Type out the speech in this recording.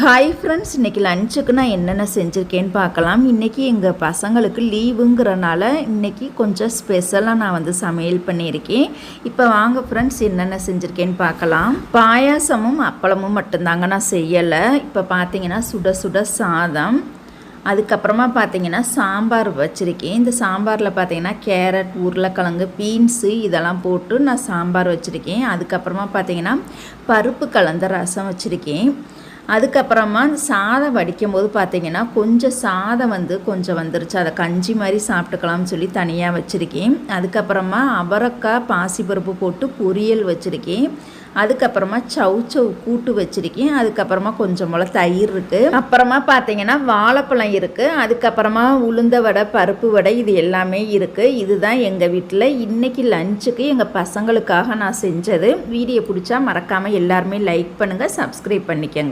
Hi friends இன்றைக்கி லஞ்சுக்கு நான் என்னென்ன செஞ்சுருக்கேன்னு பார்க்கலாம். இன்றைக்கி எங்கள் பசங்களுக்கு லீவுங்கிறனால இன்றைக்கி கொஞ்சம் ஸ்பெஷலாக நான் வந்து சமையல் பண்ணியிருக்கேன். இப்போ வாங்க ஃப்ரெண்ட்ஸ் என்னென்ன செஞ்சுருக்கேன்னு பார்க்கலாம். பாயாசமும் அப்பளமும் மட்டும்தாங்க நான் செய்யலை. இப்போ பார்த்தீங்கன்னா சுட சுட சாதம். அதுக்கப்புறமா பார்த்தீங்கன்னா சாம்பார் வச்சுருக்கேன். இந்த சாம்பாரில் பார்த்தீங்கன்னா கேரட் உருளைக்கிழங்கு பீன்ஸு இதெல்லாம் போட்டு நான் சாம்பார் வச்சுருக்கேன். அதுக்கப்புறமா பார்த்தீங்கன்னா பருப்பு கலந்த ரசம் வச்சுருக்கேன். அதுக்கப்புறமா சாதம் வடிக்கும் போது கொஞ்சம் சாதம் வந்து கொஞ்சம் வந்துருச்சு. அதை கஞ்சி மாதிரி சாப்பிட்டுக்கலாம்னு சொல்லி தனியாக வச்சுருக்கேன். அதுக்கப்புறமா அவரக்காய் பாசிப்பருப்பு போட்டு பொரியல் வச்சுருக்கேன். அதுக்கப்புறமா சவு சவு கூட்டு வச்சுருக்கேன். அதுக்கப்புறமா கொஞ்சம் போல் தயிர் இருக்குது அப்புறமா பார்த்தீங்கன்னா வாழைப்பழம் இருக்குது அதுக்கப்புறமா உளுந்த வடை பருப்பு வடை இது எல்லாமே இருக்குது இதுதான் எங்கள் வீட்டில் இன்றைக்கி லஞ்சுக்கு எங்கள் பசங்களுக்காக நான் செஞ்சது. வீடியோ பிடிச்சா மறக்காமல் எல்லாருமே லைக் பண்ணுங்கள் சப்ஸ்கிரைப் பண்ணிக்கோங்க.